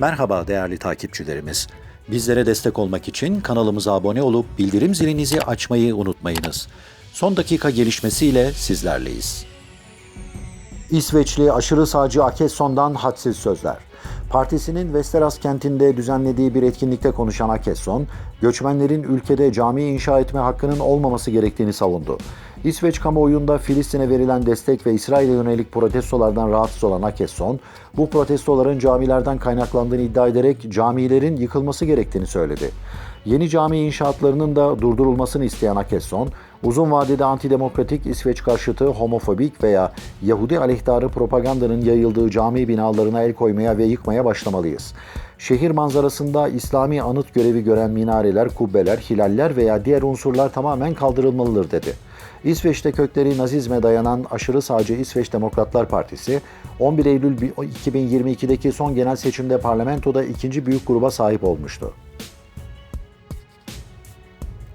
Merhaba değerli takipçilerimiz. Bizlere destek olmak için kanalımıza abone olup bildirim zilinizi açmayı unutmayınız. Son dakika gelişmesiyle sizlerleyiz. İsveçli aşırı sağcı Akesson'dan hadsiz sözler. Partisinin Westeros kentinde düzenlediği bir etkinlikte konuşan Akesson, göçmenlerin ülkede cami inşa etme hakkının olmaması gerektiğini savundu. İsveç kamuoyunda Filistin'e verilen destek ve İsrail'e yönelik protestolardan rahatsız olan Akesson, bu protestoların camilerden kaynaklandığını iddia ederek camilerin yıkılması gerektiğini söyledi. Yeni cami inşaatlarının da durdurulmasını isteyen Akesson, uzun vadede antidemokratik, İsveç karşıtı, homofobik veya Yahudi aleyhtarı propagandanın yayıldığı cami binalarına el koymaya ve yıkmaya başlamalıyız. Şehir manzarasında İslami anıt görevi gören minareler, kubbeler, hilaller veya diğer unsurlar tamamen kaldırılmalıdır dedi. İsveç'te kökleri Nazizme dayanan aşırı sağcı İsveç Demokratlar Partisi, 11 Eylül 2022'deki son genel seçimde parlamentoda ikinci büyük gruba sahip olmuştu.